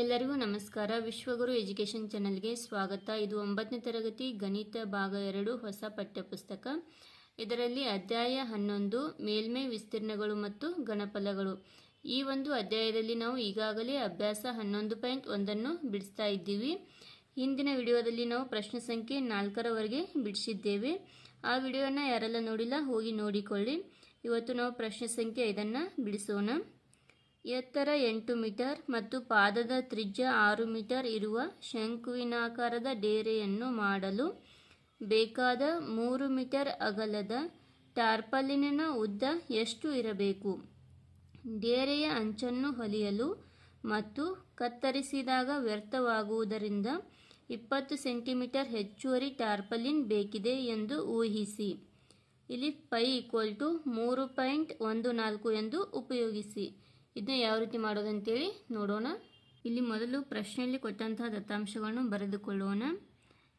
ಎಲ್ಲರಿಗೂ ನಮಸ್ಕಾರ. ವಿಶ್ವಗುರು ಎಜುಕೇಷನ್ ಚಾನಲ್ಗೆ ಸ್ವಾಗತ. ಇದು ಒಂಬತ್ತನೇ ತರಗತಿ ಗಣಿತ ಭಾಗ ಎರಡು ಹೊಸ ಪಠ್ಯಪುಸ್ತಕ. ಇದರಲ್ಲಿ ಅಧ್ಯಾಯ ಹನ್ನೊಂದು, ಮೇಲ್ಮೈ ವಿಸ್ತೀರ್ಣಗಳು ಮತ್ತು ಗಣಫಲಗಳು ಈ ಒಂದು ಅಧ್ಯಾಯದಲ್ಲಿ ನಾವು ಈಗಾಗಲೇ ಅಭ್ಯಾಸ ಹನ್ನೊಂದು ಪಾಯಿಂಟ್ ಒಂದನ್ನು ಬಿಡಿಸ್ತಾ ಇದ್ದೀವಿ. ಹಿಂದಿನ ವಿಡಿಯೋದಲ್ಲಿ ನಾವು ಪ್ರಶ್ನೆ ಸಂಖ್ಯೆ ನಾಲ್ಕರವರೆಗೆ ಬಿಡಿಸಿದ್ದೇವೆ. ಆ ವಿಡಿಯೋನ ಯಾರೆಲ್ಲ ನೋಡಿಲ್ಲ, ಹೋಗಿ ನೋಡಿಕೊಳ್ಳಿ. ಇವತ್ತು ನಾವು ಪ್ರಶ್ನೆ ಸಂಖ್ಯೆ ಐದನ್ನು ಬಿಡಿಸೋಣ. ಎತ್ತರ ಎಂಟು ಮೀಟರ್ ಮತ್ತು ಪಾದದ ತ್ರಿಜ್ಯ ಆರು ಮೀಟರ್ ಇರುವ ಶಂಕುವಿನಾಕಾರದ ಡೇರೆಯನ್ನು ಮಾಡಲು ಬೇಕಾದ ಮೂರು ಮೀಟರ್ ಅಗಲದ ಟಾರ್ಪಲಿನ ಉದ್ದ ಎಷ್ಟು ಇರಬೇಕು? ಡೇರೆಯ ಅಂಚನ್ನು ಹೊಲಿಯಲು ಮತ್ತು ಕತ್ತರಿಸಿದಾಗ ವ್ಯರ್ಥವಾಗುವುದರಿಂದ ಇಪ್ಪತ್ತು ಸೆಂಟಿಮೀಟರ್ ಹೆಚ್ಚುವರಿ ಟಾರ್ಪಲಿನ್ ಬೇಕಿದೆ ಎಂದು ಊಹಿಸಿ. ಇಲ್ಲಿ ಪೈ ಈಕ್ವಲ್ ಟು ಮೂರು ಪಾಯಿಂಟ್ ಒಂದು ನಾಲ್ಕು ಎಂದು ಉಪಯೋಗಿಸಿ. ಇದನ್ನ ಯಾವ ರೀತಿ ಮಾಡೋದು ಮಾಡೋದಂತೇಳಿ ನೋಡೋಣ. ಇಲ್ಲಿ ಮೊದಲು ಪ್ರಶ್ನೆಯಲ್ಲಿ ಕೊಟ್ಟಂತಹ ದತ್ತಾಂಶಗಳನ್ನು ಬರೆದುಕೊಳ್ಳೋಣ.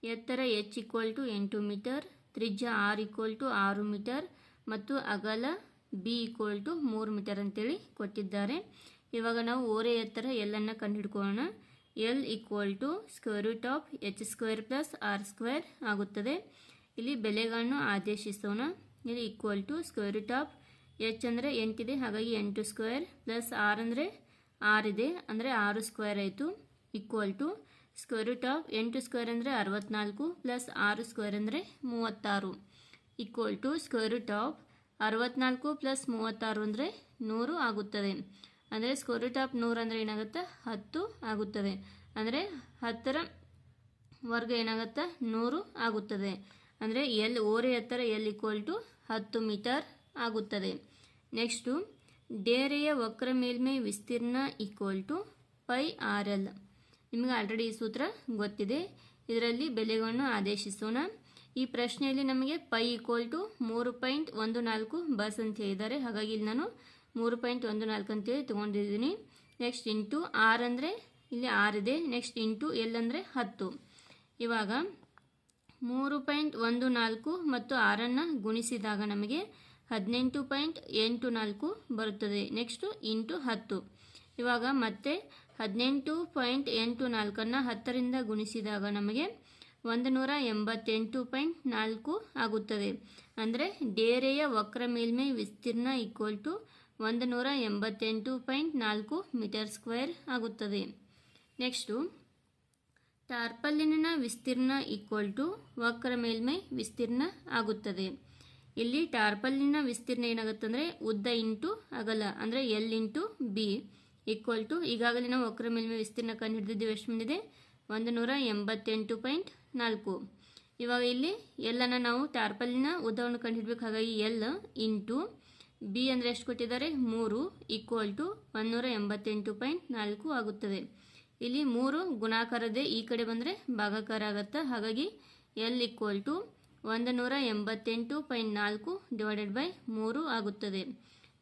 ಎತ್ತರ ಎಚ್ ಈಕ್ವಲ್ ಟು ಎಂಟು ಮೀಟರ್, ತ್ರಿಜ್ಯ ಆರ್ ಈಕ್ವಲ್ ಟು ಆರು ಮೀಟರ್ ಮತ್ತು ಅಗಲ ಬಿ ಈಕ್ವಲ್ ಟು ಮೂರು ಮೀಟರ್ ಅಂತೇಳಿ ಕೊಟ್ಟಿದ್ದಾರೆ. ಇವಾಗ ನಾವು ಓರೆ ಎತ್ತರ ಎಲ್ಲನ್ನು ಕಂಡುಹಿಡ್ಕೊಳ್ಳೋಣ. L equal to square root of H square plus R square ಆಗುತ್ತದೆ. ಇಲ್ಲಿ ಬೆಲೆಗಳನ್ನು ಆದೇಶಿಸೋಣ. ಇಲ್ಲಿ equal to square root of H ಅಂದರೆ ಎಂಟಿದೆ, ಹಾಗಾಗಿ ಎಂಟು ಸ್ಕ್ವೇರ್ ಪ್ಲಸ್ ಆರ್ ಅಂದರೆ ಆರಿದೆ ಅಂದರೆ ಆರು ಸ್ಕ್ವೇರ್ ಆಯಿತು. Equal to square root of ಎಂಟು ಸ್ಕ್ವೇರ್ ಅಂದರೆ ಅರವತ್ನಾಲ್ಕು ಪ್ಲಸ್ ಆರು ಸ್ಕ್ವೇರ್ ಅಂದರೆ ಮೂವತ್ತಾರು. Equal to square root of ಅರವತ್ನಾಲ್ಕು ಪ್ಲಸ್ ಮೂವತ್ತಾರು ಅಂದರೆ ನೂರು ಆಗುತ್ತದೆ. ಅಂದರೆ ಸ್ಕ್ವೇರ್ ರೂಟ್ ಆಫ್ ನೂರು ಅಂದರೆ ಏನಾಗುತ್ತೆ? ಹತ್ತು ಆಗುತ್ತದೆ. ಅಂದರೆ ಹತ್ತರ ವರ್ಗ ಏನಾಗುತ್ತೆ? ನೂರು ಆಗುತ್ತದೆ. ಅಂದರೆ ಎಲ್ ಓರೆ ಎತ್ತರ ಎಲ್ ಈಕ್ವಲ್ ಟು ಹತ್ತು ಮೀಟರ್ ಆಗುತ್ತದೆ. ನೆಕ್ಸ್ಟು ಡೇರೆಯ ವಕ್ರ ಮೇಲ್ಮೈ ವಿಸ್ತೀರ್ಣ equal to pi R L ನಿಮಗೆ ಆಲ್ರೆಡಿ ಈ ಸೂತ್ರ ಗೊತ್ತಿದೆ. ಇದರಲ್ಲಿ ಬೆಲೆಗಳನ್ನು ಆದೇಶಿಸೋಣ. ಈ ಪ್ರಶ್ನೆಯಲ್ಲಿ ನಮಗೆ ಪೈ ಈಕ್ವಲ್ ಟು ಮೂರು ಪಾಯಿಂಟ್ ಒಂದು ನಾಲ್ಕು ಬಸ್ ಅಂತ ಹೇಳಿದ್ದಾರೆ. ಹಾಗಾಗಿ ಇಲ್ಲಿ ನಾನು ಮೂರು ಪಾಯಿಂಟ್ ಒಂದು ನಾಲ್ಕು ಅಂತೇಳಿ ತೊಗೊಂಡಿದ್ದೀನಿ. ನೆಕ್ಸ್ಟ್ ಇಂಟು ಆರ್ ಅಂದರೆ ಇಲ್ಲಿ ಆರ್ ಇದೆ. ನೆಕ್ಸ್ಟ್ ಇಂಟು ಎಲ್ ಅಂದರೆ ಹತ್ತು. ಇವಾಗ ಮೂರು ಪಾಯಿಂಟ್ ಒಂದು ನಾಲ್ಕು ಮತ್ತು ಆರನ್ನು ಗುಣಿಸಿದಾಗ ನಮಗೆ ಹದಿನೆಂಟು ಪಾಯಿಂಟ್ ಎಂಟು ನಾಲ್ಕು ಬರುತ್ತದೆ. ನೆಕ್ಸ್ಟು ಇಂಟು ಹತ್ತು. ಇವಾಗ ಮತ್ತೆ ಹದಿನೆಂಟು ಪಾಯಿಂಟ್ ಎಂಟು ನಾಲ್ಕನ್ನು ಹತ್ತರಿಂದ ಗುಣಿಸಿದಾಗ ನಮಗೆ ಒಂದು ನೂರ ಎಂಬತ್ತೆಂಟು ಪಾಯಿಂಟ್ ನಾಲ್ಕು ಆಗುತ್ತದೆ. ಅಂದರೆ ಡೇರೆಯ ವಕ್ರ ಮೇಲ್ಮೈ ವಿಸ್ತೀರ್ಣ ಈಕ್ವಲ್ ಟು ಒಂದು ನೂರ ಎಂಬತ್ತೆಂಟು ಪಾಯಿಂಟ್ ನಾಲ್ಕು ಮೀಟರ್ ಸ್ಕ್ವೇರ್ ಆಗುತ್ತದೆ. ನೆಕ್ಸ್ಟು ಟಾರ್ಪಲ್ಲಿನ ವಿಸ್ತೀರ್ಣ ಈಕ್ವಲ್ ಟು ವಕ್ರ ಮೇಲ್ಮೈ ವಿಸ್ತೀರ್ಣ ಆಗುತ್ತದೆ. ಇಲ್ಲಿ ಟಾರ್ಪಲ್ಲಿನ ವಿಸ್ತೀರ್ಣ ಏನಾಗುತ್ತೆ ಅಂದರೆ ಉದ್ದ ಇಂಟು ಅಗಲ, ಅಂದರೆ L into B equal to ಈಗಾಗಲೇ ನಾವು ವಕ್ರ ಮೇಲ್ಮೆ ವಿಸ್ತೀರ್ಣ ಕಂಡು ಹಿಡಿದಿದ್ದೀವಿ ಎಷ್ಟು ಬಂದಿದೆ ಒಂದು ನೂರ ಎಂಬತ್ತೆಂಟು ಪಾಯಿಂಟ್ ನಾಲ್ಕು. ಇವಾಗ ಇಲ್ಲಿ ಎಲ್ಲನ ನಾವು ಟಾರ್ಪಲ್ಲಿನ ಉದ್ದವನ್ನು ಕಂಡು ಹಿಡಬೇಕು ಹಾಗಾಗಿ ಎಲ್ ಇಂಟು ಬಿ ಅಂದರೆ ಎಷ್ಟು ಕೊಟ್ಟಿದ್ದಾರೆ? ಮೂರು ಈಕ್ವಲ್ ಟು ಒಂದುನೂರ ಎಂಬತ್ತೆಂಟು ಪಾಯಿಂಟ್ ನಾಲ್ಕು ಆಗುತ್ತದೆ. ಇಲ್ಲಿ ಮೂರು ಗುಣಾಕಾರದೇ ಈ ಕಡೆ ಬಂದರೆ ಭಾಗಾಕಾರ ಆಗುತ್ತೆ, ಹಾಗಾಗಿ ಎಲ್ ಈಕ್ವಲ್ ಟು ಒಂದು ನೂರ ಎಂಬತ್ತೆಂಟು ಪಾಯಿಂಟ್ ನಾಲ್ಕು ಡಿವೈಡೆಡ್ ಬೈ ಮೂರು ಆಗುತ್ತದೆ.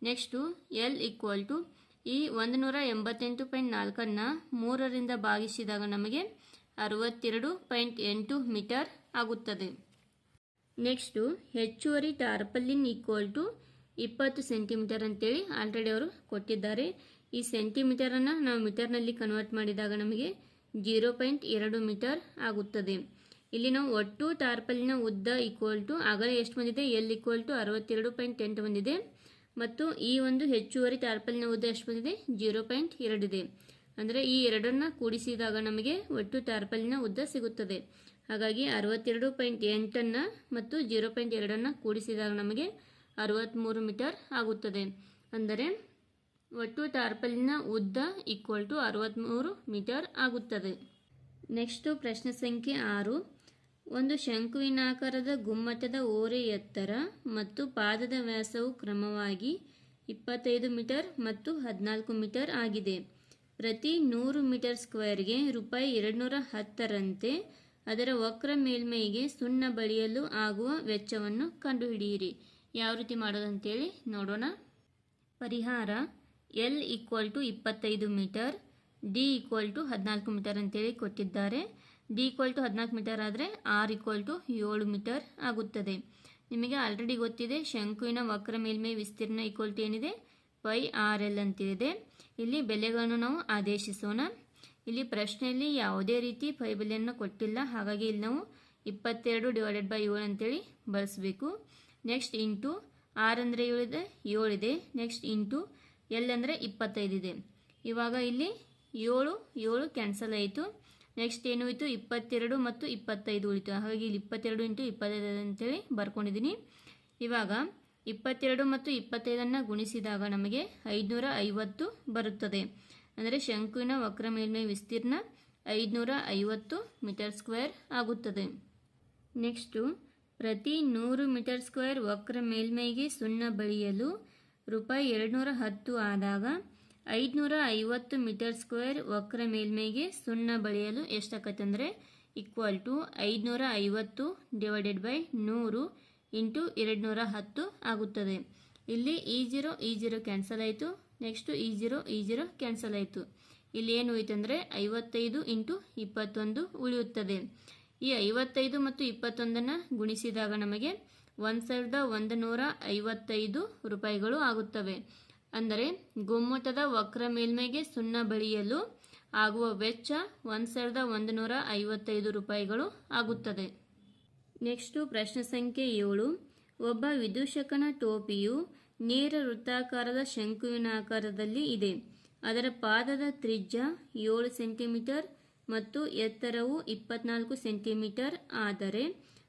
ನೆಕ್ಸ್ಟು ಎಲ್ ಈಕ್ವಲ್ ಟು ಈ ಒಂದು ನೂರ ಎಂಬತ್ತೆಂಟು ಪಾಯಿಂಟ್ ನಾಲ್ಕನ್ನು ಮೂರರಿಂದ ಭಾಗಿಸಿದಾಗ ನಮಗೆ ಅರವತ್ತೆರಡು ಪಾಯಿಂಟ್ ಎಂಟು ಮೀಟರ್ ಆಗುತ್ತದೆ. ನೆಕ್ಸ್ಟು ಹೆಚ್ಚುವರಿ ಟಾರ್ಪಲ್ಲಿನ್ ಈಕ್ವಲ್ ಟು ಇಪ್ಪತ್ತು ಸೆಂಟಿಮೀಟರ್ ಅಂತೇಳಿ ಆಲ್ರೆಡಿ ಅವರು ಕೊಟ್ಟಿದ್ದಾರೆ. ಈ ಸೆಂಟಿಮೀಟರನ್ನು ನಾವು ಮೀಟರ್ನಲ್ಲಿ ಕನ್ವರ್ಟ್ ಮಾಡಿದಾಗ ನಮಗೆ ಜೀರೋ ಪಾಯಿಂಟ್ ಎರಡು ಮೀಟರ್ ಆಗುತ್ತದೆ. ಇಲ್ಲಿ ನಾವು ಒಟ್ಟು ಟಾರ್ಪಲಿನ ಉದ್ದ ಈಕ್ವಲ್ ಟು ಆಗಲೇ ಎಷ್ಟು ಬಂದಿದೆ? ಎಲ್ ಈಕ್ವಲ್ ಟು ಅರವತ್ತೆರಡು ಪಾಯಿಂಟ್ ಎಂಟು ಬಂದಿದೆ. ಮತ್ತು ಈ ಒಂದು ಹೆಚ್ಚುವರಿ ಟಾರ್ಪಲಿನ ಉದ್ದ ಎಷ್ಟು ಬಂದಿದೆ? ಜೀರೋ ಪಾಯಿಂಟ್ ಎರಡಿದೆ ಅಂದರೆ ಈ ಎರಡನ್ನು ಕೂಡಿಸಿದಾಗ ನಮಗೆ ಒಟ್ಟು ಟಾರ್ಪಲಿನ ಉದ್ದ ಸಿಗುತ್ತದೆ. ಹಾಗಾಗಿ ಅರವತ್ತೆರಡು ಪಾಯಿಂಟ್ ಎಂಟನ್ನು ಮತ್ತು ಜೀರೋ ಪಾಯಿಂಟ್ ಎರಡನ್ನು ಕೂಡಿಸಿದಾಗ ನಮಗೆ ಅರವತ್ತ್ಮೂರು ಮೀಟರ್ ಆಗುತ್ತದೆ. ಅಂದರೆ ಒಟ್ಟು ಟಾರ್ಪಲಿನ ಉದ್ದ ಈಕ್ವಲ್ ಟು ಅರವತ್ತ್ಮೂರು ಮೀಟರ್ ಆಗುತ್ತದೆ. ನೆಕ್ಸ್ಟು ಪ್ರಶ್ನೆ ಸಂಖ್ಯೆ ಆರು. ಒಂದು ಶಂಕುವಿನಾಕಾರದ ಗುಮ್ಮಟದ ಓರೆ ಎತ್ತರ ಮತ್ತು ಪಾದದ ವ್ಯಾಸವು ಕ್ರಮವಾಗಿ ಇಪ್ಪತ್ತೈದು ಮೀಟರ್ ಮತ್ತು ಹದಿನಾಲ್ಕು ಮೀಟರ್ ಆಗಿದೆ. ಪ್ರತಿ ನೂರು ಮೀಟರ್ ಸ್ಕ್ವೇರ್ಗೆ ರೂಪಾಯಿ ಎರಡುನೂರ ಹತ್ತರಂತೆ ಅದರ ವಕ್ರ ಮೇಲ್ಮೈಗೆ ಸುಣ್ಣ ಬಳಿಯಲು ಆಗುವ ವೆಚ್ಚವನ್ನು ಕಂಡುಹಿಡಿಯಿರಿ. ಯಾವ ರೀತಿ ಮಾಡೋದಂತೇಳಿ ನೋಡೋಣ. ಪರಿಹಾರ ಎಲ್ ಈಕ್ವಲ್ ಟು ಇಪ್ಪತ್ತೈದು ಮೀಟರ್, ಡಿ ಈಕ್ವಲ್ ಟು ಹದಿನಾಲ್ಕು ಮೀಟರ್ ಅಂತೇಳಿ ಕೊಟ್ಟಿದ್ದಾರೆ. ಡಿ ಈಕ್ವಲ್ ಟು ಹದಿನಾಲ್ಕು ಮೀಟರ್ ಆದರೆ ಆರ್ ಈಕ್ವಲ್ ಟು ಏಳು ಮೀಟರ್ ಆಗುತ್ತದೆ. ನಿಮಗೆ ಆಲ್ರೆಡಿ ಗೊತ್ತಿದೆ, ಶಂಕುವಿನ ವಕ್ರ ಮೇಲ್ಮೈ ವಿಸ್ತೀರ್ಣ ಈಕ್ವಲ್ ಟು ಏನಿದೆ? ಪೈ ಆರ್ ಎಲ್ ಅಂತಿದೆ. ಇಲ್ಲಿ ಬೆಲೆಗಳನ್ನು ನಾವು ಆದೇಶಿಸೋಣ. ಇಲ್ಲಿ ಪ್ರಶ್ನೆಯಲ್ಲಿ ಯಾವುದೇ ರೀತಿ ಪೈಬೆಲೆಯನ್ನು ಕೊಟ್ಟಿಲ್ಲ. ಹಾಗಾಗಿ ಇಲ್ಲಿ ನಾವು ಇಪ್ಪತ್ತೆರಡು ಡಿವೈಡೆಡ್ ಬೈ ಏಳು ಅಂತೇಳಿ ಬಳಸಬೇಕು ನೆಕ್ಸ್ಟ್ ಇಂಟು ಆರ್ ಅಂದರೆ ಏಳಿದೆ ಏಳಿದೆ ನೆಕ್ಸ್ಟ್ ಇಂಟು ಎಲ್ ಅಂದರೆ ಇಪ್ಪತ್ತೈದಿದೆ ಇವಾಗ ಇಲ್ಲಿ ಏಳು ಏಳು ಕ್ಯಾನ್ಸಲ್ ಆಯಿತು. ನೆಕ್ಸ್ಟ್ ಏನು ಹೋಯಿತು ಇಪ್ಪತ್ತೆರಡು ಮತ್ತು ಇಪ್ಪತ್ತೈದು ಉಳಿತು. ಹಾಗಾಗಿ ಇಲ್ಲಿ ಇಪ್ಪತ್ತೆರಡು ಇಂಟು ಇಪ್ಪತ್ತೈದು ಅಂತೇಳಿ ಬರ್ಕೊಂಡಿದ್ದೀನಿ. ಇವಾಗ ಇಪ್ಪತ್ತೆರಡು ಮತ್ತು ಇಪ್ಪತ್ತೈದನ್ನು ಗುಣಿಸಿದಾಗ ನಮಗೆ ಐದುನೂರ ಐವತ್ತು ಬರುತ್ತದೆ. ಅಂದರೆ ಶಂಕುವಿನ ವಕ್ರ ಮೇಲ್ಮೈ ವಿಸ್ತೀರ್ಣ ಐದುನೂರ ಐವತ್ತು ಮೀಟರ್ ಸ್ಕ್ವೇರ್ ಆಗುತ್ತದೆ. ನೆಕ್ಸ್ಟು ಪ್ರತಿ ನೂರು ಮೀಟರ್ ಸ್ಕ್ವೇರ್ ವಕ್ರ ಮೇಲ್ಮೈಗೆ ಸುಣ್ಣ ಬಳಿಯಲು ರೂಪಾಯಿ ಎರಡುನೂರ ಹತ್ತು ಆದಾಗ ಐದುನೂರ ಐವತ್ತು ಮೀಟರ್ ಸ್ಕ್ವೇರ್ ವಕ್ರ ಮೇಲ್ಮೈಗೆ ಸುಣ್ಣ ಬಳಿಯಲು ಎಷ್ಟಾಗತ್ತೆ ಅಂದರೆ ಈಕ್ವಲ್ ಟು ಐದುನೂರ ಐವತ್ತು ಡಿವೈಡೆಡ್ ಬೈ ನೂರು ಇಂಟು ಎರಡುನೂರ ಹತ್ತು ಆಗುತ್ತದೆ. ಇಲ್ಲಿ ಈ ಜೀರೋ ಈ ಜೀರೋ ಕ್ಯಾನ್ಸಲ್ ಆಯಿತು. ನೆಕ್ಸ್ಟು ಈ ಜೀರೋ ಈ ಜೀರೋ ಕ್ಯಾನ್ಸಲ್ ಆಯಿತು. ಇಲ್ಲಿ ಏನು ಹೋಯ್ತಂದರೆ ಐವತ್ತೈದು ಇಂಟು ಇಪ್ಪತ್ತೊಂದು ಉಳಿಯುತ್ತದೆ. ಈ ಐವತ್ತೈದು ಮತ್ತು ಇಪ್ಪತ್ತೊಂದನ್ನು ಗುಣಿಸಿದಾಗ ನಮಗೆ ಒಂದು ಸಾವಿರದ ಒಂದು ನೂರ ಐವತ್ತೈದು ರೂಪಾಯಿಗಳು ಆಗುತ್ತವೆ. ಅಂದರೆ ಗುಮ್ಮಟದ ವಕ್ರ ಮೇಲ್ಮೈಗೆ ಸುಣ್ಣ ಬಳಿಯಲು ಆಗುವ ವೆಚ್ಚ ಒಂದು ಸಾವಿರದ ಒಂದು ನೂರ ಐವತ್ತೈದು ರೂಪಾಯಿಗಳು ಆಗುತ್ತದೆ. ನೆಕ್ಸ್ಟು ಪ್ರಶ್ನೆ ಸಂಖ್ಯೆ ಏಳು. ಒಬ್ಬ ವಿದೂಷಕನ ಟೋಪಿಯು ನೇರ ವೃತ್ತಾಕಾರದ ಶಂಕುವಿನ ಆಕಾರದಲ್ಲಿ ಇದೆ. ಅದರ ಪಾದದ ತ್ರಿಜ್ಯ ಏಳು ಸೆಂಟಿಮೀಟರ್ ಮತ್ತು ಎತ್ತರವು ಇಪ್ಪತ್ನಾಲ್ಕು ಸೆಂಟಿಮೀಟರ್ ಆದರೆ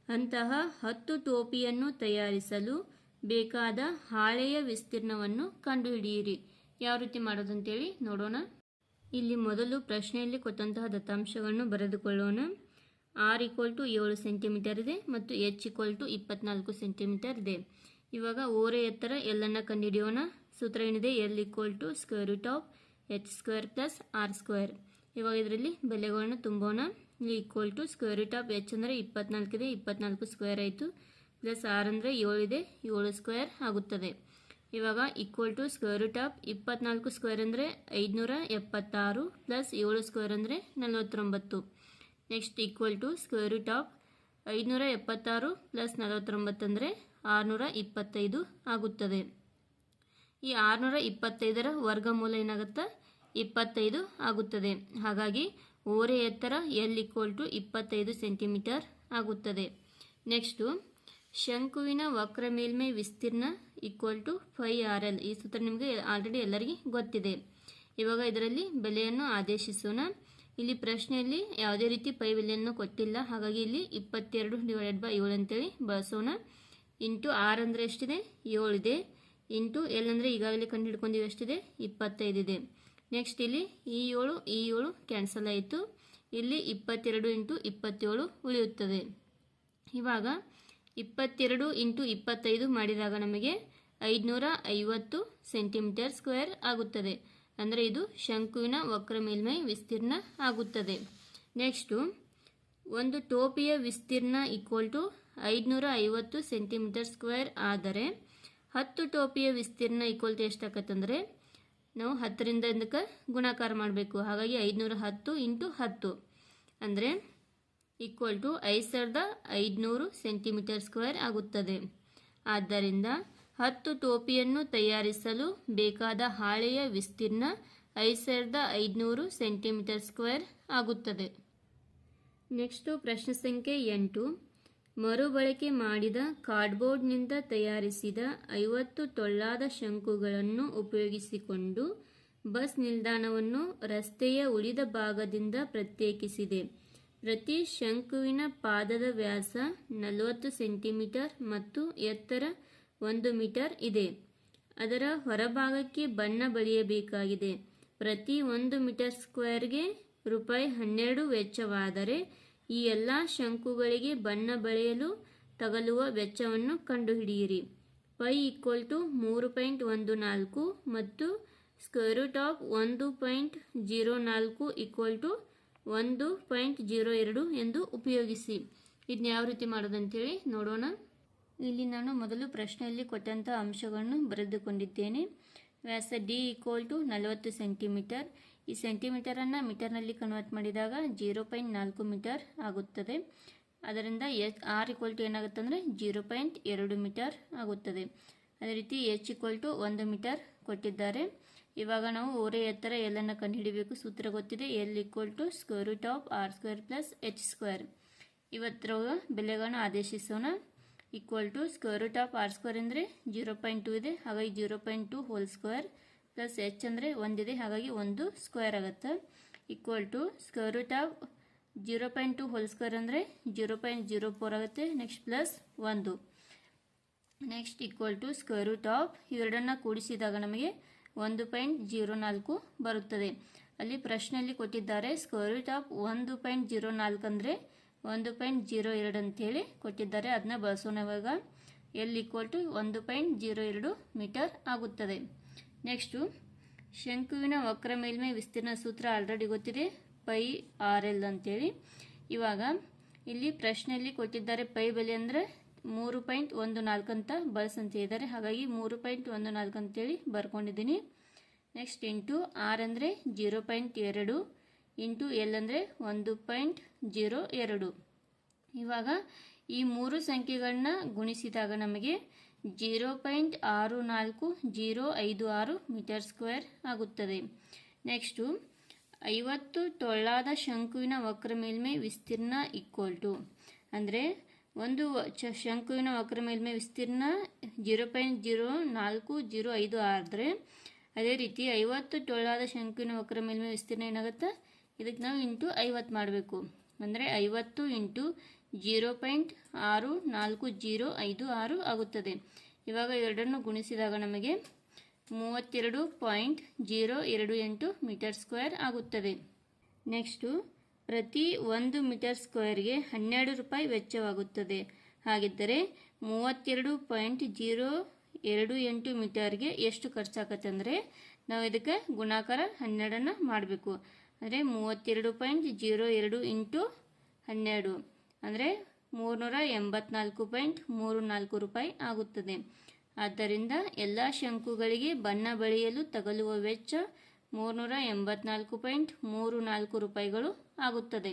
ಅಂತಹ ಹತ್ತು ಟೋಪಿಯನ್ನು ತಯಾರಿಸಲು ಬೇಕಾದ ಹಾಳೆಯ ವಿಸ್ತೀರ್ಣವನ್ನು ಕಂಡುಹಿಡಿಯಿರಿ. ಯಾವ ರೀತಿ ಮಾಡೋದಂತೇಳಿ ನೋಡೋಣ. ಇಲ್ಲಿ ಮೊದಲು ಪ್ರಶ್ನೆಯಲ್ಲಿ ಕೊಟ್ಟಂತಹ ದತ್ತಾಂಶವನ್ನು ಬರೆದುಕೊಳ್ಳೋಣ. ಆರ್ ಈಕ್ವಲ್ ಟು ಏಳು ಸೆಂಟಿಮೀಟರ್ ಇದೆ ಮತ್ತು ಎಚ್ ಈಕ್ವಲ್ ಟು ಇಪ್ಪತ್ನಾಲ್ಕು ಸೆಂಟಿಮೀಟರ್ ಇದೆ. ಇವಾಗ ಓರೆ ಎತ್ತರ ಎಲ್ಲನ್ನು ಕಂಡುಹಿಡಿಯೋಣ. ಸೂತ್ರ ಏನಿದೆ? L equal to square root of H square plus R square. ಇವಾಗ ಇದರಲ್ಲಿ ಬೆಲೆಗಳನ್ನು ತುಂಬೋಣ. Equal to square root of H ಅಂದರೆ ಇಪ್ಪತ್ನಾಲ್ಕಿದೆ, ಇಪ್ಪತ್ನಾಲ್ಕು ಸ್ಕ್ವೇರ್ ಆಯಿತು. ಪ್ಲಸ್ ಆರ್ ಅಂದರೆ ಏಳಿದೆ ಏಳು ಸ್ಕ್ವೇರ್ ಆಗುತ್ತದೆ. ಇವಾಗ equal to square root of ಇಪ್ಪತ್ನಾಲ್ಕು ಸ್ಕ್ವೇರ್ ಅಂದರೆ ಐದುನೂರ ಎಪ್ಪತ್ತಾರು, ಪ್ಲಸ್ ಏಳು ಸ್ಕ್ವೇರ್ ಅಂದರೆ ನಲವತ್ತೊಂಬತ್ತು. Next equal to square root of ಐದುನೂರ ಎಪ್ಪತ್ತಾರು, ಪ್ಲಸ್ ನಲವತ್ತೊಂಬತ್ತು ಅಂದರೆ ಆರುನೂರ ಇಪ್ಪತ್ತೈದು ಆಗುತ್ತದೆ. ಈ ಆರುನೂರ ಇಪ್ಪತ್ತೈದರ ವರ್ಗಮೂಲ ಏನಾಗುತ್ತೆ? ಇಪ್ಪತ್ತೈದು ಆಗುತ್ತದೆ. ಹಾಗಾಗಿ ಓರೆ ಎತ್ತರ ಎಲ್ ಈಕ್ವಲ್ ಟು ಇಪ್ಪತ್ತೈದು ಸೆಂಟಿಮೀಟರ್ ಆಗುತ್ತದೆ. ನೆಕ್ಸ್ಟು ಶಂಕುವಿನ ವಕ್ರ ಮೇಲ್ಮೈ ವಿಸ್ತೀರ್ಣ equal to pi R L ಈ ಸೂತ್ರ ನಿಮಗೆ ಆಲ್ರೆಡಿ ಎಲ್ಲರಿಗೆ ಗೊತ್ತಿದೆ. ಇವಾಗ ಇದರಲ್ಲಿ ಬೆಲೆಯನ್ನು ಆದೇಶಿಸೋಣ. ಇಲ್ಲಿ ಪ್ರಶ್ನೆಯಲ್ಲಿ ಯಾವುದೇ ರೀತಿ ಪೈ ಬೆಲೆಯನ್ನು ಕೊಟ್ಟಿಲ್ಲ. ಹಾಗಾಗಿ ಇಲ್ಲಿ ಇಪ್ಪತ್ತೆರಡು ಡಿವೈಡೆಡ್ ಬೈ ಏಳು ಅಂತೇಳಿ ಬಳಸೋಣ. ಇಂಟು ಆರ್ ಅಂದರೆ ಎಷ್ಟಿದೆ? ಏಳಿದೆ ಇಂಟು ಎಲ್ ಅಂದರೆ ಈಗಾಗಲೇ ಕಂಡು ಹಿಡ್ಕೊಂಡಿವಿ ಎಷ್ಟಿದೆ ಇಪ್ಪತ್ತೈದಿದೆ ನೆಕ್ಸ್ಟ್ ಇಲ್ಲಿ ಈ ಏಳು ಈ ಏಳು ಕ್ಯಾನ್ಸಲ್ ಆಯಿತು. ಇಲ್ಲಿ ಇಪ್ಪತ್ತೆರಡು ಇಂಟು ಇಪ್ಪತ್ತೇಳು ಉಳಿಯುತ್ತದೆ. ಇವಾಗ ಇಪ್ಪತ್ತೆರಡು ಇಂಟು ಇಪ್ಪತ್ತೈದು ಮಾಡಿದಾಗ ನಮಗೆ ಐದುನೂರ ಐವತ್ತು ಸೆಂಟಿಮೀಟರ್ ಸ್ಕ್ವೇರ್ ಆಗುತ್ತದೆ. ಅಂದರೆ ಇದು ಶಂಕುವಿನ ವಕ್ರ ಮೇಲ್ಮೈ ವಿಸ್ತೀರ್ಣ ಆಗುತ್ತದೆ. ನೆಕ್ಸ್ಟು, ಒಂದು ಟೋಪಿಯ ವಿಸ್ತೀರ್ಣ ಈಕ್ವಲ್ ಟು ಐದುನೂರ ಐವತ್ತು ಸೆಂಟಿಮೀಟರ್ ಸ್ಕ್ವೇರ್ ಆದರೆ ಹತ್ತು ಟೋಪಿಯ ವಿಸ್ತೀರ್ಣ ಈಕ್ವಲ್ ಟು ಎಷ್ಟಾಗತ್ತಂದರೆ ನಾವು ಹತ್ತರಿಂದ ಇದಕ್ಕೆ ಗುಣಾಕಾರ ಮಾಡಬೇಕು. ಹಾಗಾಗಿ ಐದುನೂರ ಹತ್ತು ಇಂಟು ಹತ್ತು. ಅಂದರೆ ಈಕ್ವಲ್ ಟು ಐದು ಸಾವಿರದ ಐದುನೂರು ಸೆಂಟಿಮೀಟರ್ ಸ್ಕ್ವೇರ್ ಆಗುತ್ತದೆ. ಆದ್ದರಿಂದ ಹತ್ತು ಟೋಪಿಯನ್ನು ತಯಾರಿಸಲು ಬೇಕಾದ ಹಾಳೆಯ ವಿಸ್ತೀರ್ಣ ಐದು ಸಾವಿರದ ಐದುನೂರು ಸೆಂಟಿಮೀಟರ್ ಸ್ಕ್ವೇರ್ ಆಗುತ್ತದೆ. ನೆಕ್ಸ್ಟು ಪ್ರಶ್ನೆ ಸಂಖ್ಯೆ ಎಂಟು. ಮರುಬಳಕೆ ಮಾಡಿದ ಕಾರ್ಡ್ಬೋರ್ಡ್ನಿಂದ ತಯಾರಿಸಿದ ಐವತ್ತು ಟೊಳ್ಳಾದ ಶಂಕುಗಳನ್ನು ಉಪಯೋಗಿಸಿಕೊಂಡು ಬಸ್ ನಿಲ್ದಾಣವನ್ನು ರಸ್ತೆಯ ಉಳಿದ ಭಾಗದಿಂದ ಪ್ರತ್ಯೇಕಿಸಿದೆ. ಪ್ರತಿ ಶಂಕುವಿನ ಪಾದದ ವ್ಯಾಸ ನಲವತ್ತು ಸೆಂಟಿಮೀಟರ್ ಮತ್ತು ಎತ್ತರ ಒಂದು ಮೀಟರ್ ಇದೆ. ಅದರ ಹೊರಭಾಗಕ್ಕೆ ಬಣ್ಣ ಬಳಿಯಬೇಕಾಗಿದೆ. ಪ್ರತಿ ಒಂದು ಮೀಟರ್ ಸ್ಕ್ವೇರ್ಗೆ ರೂಪಾಯಿ ಹನ್ನೆರಡು ವೆಚ್ಚವಾದರೆ ಈ ಎಲ್ಲ ಶಂಕುಗಳಿಗೆ ಬಣ್ಣ ಬಳಿಯಲು ತಗಲುವ ವೆಚ್ಚವನ್ನು ಕಂಡುಹಿಡಿಯಿರಿ. ಪೈ ಈಕ್ವಲ್ ಟು ಮೂರು ಪಾಯಿಂಟ್ ಒಂದು ನಾಲ್ಕು ಮತ್ತು ಸ್ಕ್ವೇರ್ ರೂಟ್ ಆಫ್ ಒಂದು ಪಾಯಿಂಟ್ ಜೀರೋ ನಾಲ್ಕು ಈಕ್ವಲ್ ಟು ಒಂದು ಪಾಯಿಂಟ್ ಜೀರೋ ಎರಡು ಎಂದು ಉಪಯೋಗಿಸಿ. ಇದನ್ನ ಯಾವ ರೀತಿ ಮಾಡೋದಂತೇಳಿ ನೋಡೋಣ. ಇಲ್ಲಿ ನಾನು ಮೊದಲು ಪ್ರಶ್ನೆಯಲ್ಲಿ ಕೊಟ್ಟಂಥ ಅಂಶಗಳನ್ನು ಬರೆದುಕೊಂಡಿದ್ದೇನೆ. ವ್ಯಾಸ ಡಿ ಈಕ್ವಲ್ ಟು ನಲವತ್ತು ಸೆಂಟಿಮೀಟರ್. ಈ ಸೆಂಟಿಮೀಟರನ್ನು ಮೀಟರ್ನಲ್ಲಿ ಕನ್ವರ್ಟ್ ಮಾಡಿದಾಗ ಜೀರೋ ಪಾಯಿಂಟ್ ನಾಲ್ಕು ಮೀಟರ್ ಆಗುತ್ತದೆ. ಅದರಿಂದ ಎಚ್, ಆರ್ ಈಕ್ವಲ್ ಟು ಏನಾಗುತ್ತೆ ಅಂದರೆ ಜೀರೋ ಪಾಯಿಂಟ್ ಎರಡು ಮೀಟರ್ ಆಗುತ್ತದೆ. ಅದೇ ರೀತಿ ಎಚ್ ಈಕ್ವಲ್ ಟು ಒಂದು ಮೀಟರ್ ಕೊಟ್ಟಿದ್ದಾರೆ. ಇವಾಗ ನಾವು ಓರೆ ಎತ್ತರ ಎಲ್ಲನ್ನು ಕಂಡುಹಿಡಿಬೇಕು. ಸೂತ್ರ ಗೊತ್ತಿದೆ. L equal to square root of R square plus H square ಇವತ್ತರ ಬೆಲೆಗಳನ್ನು ಆದೇಶಿಸೋಣ. Equal to square root of R square ಅಂದರೆ ಜೀರೋ ಪಾಯಿಂಟ್ ಟು ಇದೆ. ಹಾಗಾಗಿ zero point two whole square plus H ಅಂದರೆ ಒಂದಿದೆ ಹಾಗಾಗಿ ಒಂದು ಸ್ಕ್ವೇರ್ ಆಗುತ್ತೆ. Equal to square root of zero point two whole square ಅಂದರೆ ಜೀರೋ ಪಾಯಿಂಟ್ ಜೀರೋ ಫೋರ್ ಆಗುತ್ತೆ. ನೆಕ್ಸ್ಟ್ ಪ್ಲಸ್ ಒಂದು. Next equal to square root of ಇವೆರಡನ್ನು ಕೂಡಿಸಿದಾಗ ನಮಗೆ ಒಂದು ಪಾಯಿಂಟ್ ಜೀರೋ ನಾಲ್ಕು ಬರುತ್ತದೆ. ಅಲ್ಲಿ ಪ್ರಶ್ನೆಯಲ್ಲಿ ಕೊಟ್ಟಿದ್ದಾರೆ ಸ್ಕ್ವೇರ್ ರೂಟ್ ಆಫ್ ಒಂದು ಪಾಯಿಂಟ್ ಜೀರೋ ನಾಲ್ಕು ಅಂದರೆ ಒಂದು ಪಾಯಿಂಟ್ ಜೀರೋ ಎರಡು ಅಂತೇಳಿ ಕೊಟ್ಟಿದ್ದಾರೆ. ಅದನ್ನ ಬಳಸೋಣವಾಗ ಎಲ್ ಈಕ್ವಲ್ ಟು ಒಂದು ಪಾಯಿಂಟ್ ಜೀರೋ ಎರಡು ಮೀಟರ್ ಆಗುತ್ತದೆ. ನೆಕ್ಸ್ಟು ಶಂಕುವಿನ ವಕ್ರ ಮೇಲ್ಮೈ ವಿಸ್ತೀರ್ಣ ಸೂತ್ರ ಆಲ್ರೆಡಿ ಗೊತ್ತಿದೆ ಪೈ ಆರ್ ಎಲ್ ಅಂತೇಳಿ. ಇವಾಗ, ಇಲ್ಲಿ ಪ್ರಶ್ನೆಯಲ್ಲಿ ಕೊಟ್ಟಿದ್ದಾರೆ ಪೈ ಬೆಲೆ ಅಂದರೆ ಮೂರು ಪಾಯಿಂಟ್ ಒಂದು ನಾಲ್ಕು ಅಂತ ಬಳಸಂತ ಇದ್ದಾರೆ. ಹಾಗಾಗಿ ಮೂರು ಪಾಯಿಂಟ್ ಒಂದು ನಾಲ್ಕು ಅಂತೇಳಿ ಬರ್ಕೊಂಡಿದ್ದೀನಿ. ನೆಕ್ಸ್ಟ್ ಇಂಟು ಆರ್ ಅಂದರೆ ಜೀರೋ ಪಾಯಿಂಟ್ ಎರಡು ಇಂಟು ಎಲ್ ಅಂದರೆ ಒಂದು ಪಾಯಿಂಟ್ ಜೀರೋ ಎರಡು. ಇವಾಗ ಈ ಮೂರು ಸಂಖ್ಯೆಗಳನ್ನ ಗುಣಿಸಿದಾಗ ನಮಗೆ ಜೀರೋ ಪಾಯಿಂಟ್ ಆರು ನಾಲ್ಕು, ಜೀರೋ ಐದು ಆರು ಮೀಟರ್ ಸ್ಕ್ವೇರ್ ಆಗುತ್ತದೆ. ನೆಕ್ಸ್ಟು ಐವತ್ತು ಟೊಳ್ಳಾದ ಶಂಕುವಿನ ವಕ್ರ ಮೇಲ್ಮೈ ವಿಸ್ತೀರ್ಣ ಈಕ್ವಲ್ ಟು ಅಂದರೆ ಒಂದು ಶಂಕುವಿನ ವಕ್ರ ಮೇಲ್ಮೈ ವಿಸ್ತೀರ್ಣ ಜೀರೋ ಪಾಯಿಂಟ್ ಜೀರೋ ನಾಲ್ಕು ಜೀರೋ ಐದು ಆದರೆ ಅದೇ ರೀತಿ ಐವತ್ತು ಟೊಳ್ಳಾದ ಶಂಕುವಿನ ವಕ್ರ ಮೇಲ್ಮೈ ವಿಸ್ತೀರ್ಣ ಏನಾಗುತ್ತೆ? ಇದಕ್ಕೆ ನಾವು ಇಂಟು ಐವತ್ತು ಮಾಡಬೇಕು. ಅಂದರೆ ಐವತ್ತು ಇಂಟು ಜೀರೋ ಪಾಯಿಂಟ್ ಆರು ನಾಲ್ಕು ಜೀರೋ ಐದು ಆರು ಆಗುತ್ತದೆ. ಇವಾಗ ಎರಡನ್ನು ಗುಣಿಸಿದಾಗ ನಮಗೆ ಮೂವತ್ತೆರಡು ಪಾಯಿಂಟ್ ಜೀರೋ ಎರಡು ಎಂಟು ಮೀಟರ್ ಸ್ಕ್ವೇರ್ ಆಗುತ್ತದೆ. ನೆಕ್ಸ್ಟು ಪ್ರತಿ ಒಂದು ಮೀಟರ್ ಸ್ಕ್ವೇರ್ಗೆ ಹನ್ನೆರಡು ರೂಪಾಯಿ ವೆಚ್ಚವಾಗುತ್ತದೆ. ಹಾಗಿದ್ದರೆ ಮೂವತ್ತೆರಡು ಪಾಯಿಂಟ್ ಜೀರೋ ಎರಡು ಎಂಟು ಮೀಟರ್ಗೆ ಎಷ್ಟು ಖರ್ಚಾಗತ್ತಂದರೆ ನಾವು ಇದಕ್ಕೆ ಗುಣಾಕಾರ ಹನ್ನೆರಡನ್ನು ಮಾಡಬೇಕು. ಅಂದರೆ ಮೂವತ್ತೆರಡು ಪಾಯಿಂಟ್ ಜೀರೋ ಎರಡು ಇಂಟು ಹನ್ನೆರಡು. ಅಂದರೆ ಮೂರುನೂರ ಎಂಬತ್ನಾಲ್ಕು ಪಾಯಿಂಟ್ ಮೂರು ನಾಲ್ಕು ರೂಪಾಯಿ ಆಗುತ್ತದೆ. ಆದ್ದರಿಂದ ಎಲ್ಲ ಶಂಕುಗಳಿಗೆ ಬಣ್ಣ ಬಳಿಯಲು ತಗಲುವ ವೆಚ್ಚ ಮೂರುನೂರ ಎಂಬತ್ನಾಲ್ಕು ಪಾಯಿಂಟ್ ಮೂರು ನಾಲ್ಕು ರೂಪಾಯಿಗಳು ಆಗುತ್ತದೆ.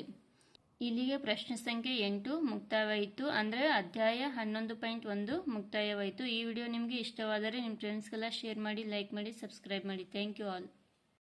ಇಲ್ಲಿಗೆ ಪ್ರಶ್ನೆ ಸಂಖ್ಯೆ ಎಂಟು ಮುಕ್ತಾಯವಾಯಿತು. ಅಂದರೆ ಅಧ್ಯಾಯ ಹನ್ನೊಂದು ಪಾಯಿಂಟ್ ಒಂದು ಮುಕ್ತಾಯವಾಯಿತು. ಈ ವಿಡಿಯೋ ನಿಮಗೆ ಇಷ್ಟವಾದರೆ ನಿಮ್ಮ ಫ್ರೆಂಡ್ಸ್ಗೆಲ್ಲ ಶೇರ್ ಮಾಡಿ ಲೈಕ್ ಮಾಡಿ ಸಬ್ಸ್ಕ್ರೈಬ್ ಮಾಡಿ. Thank you all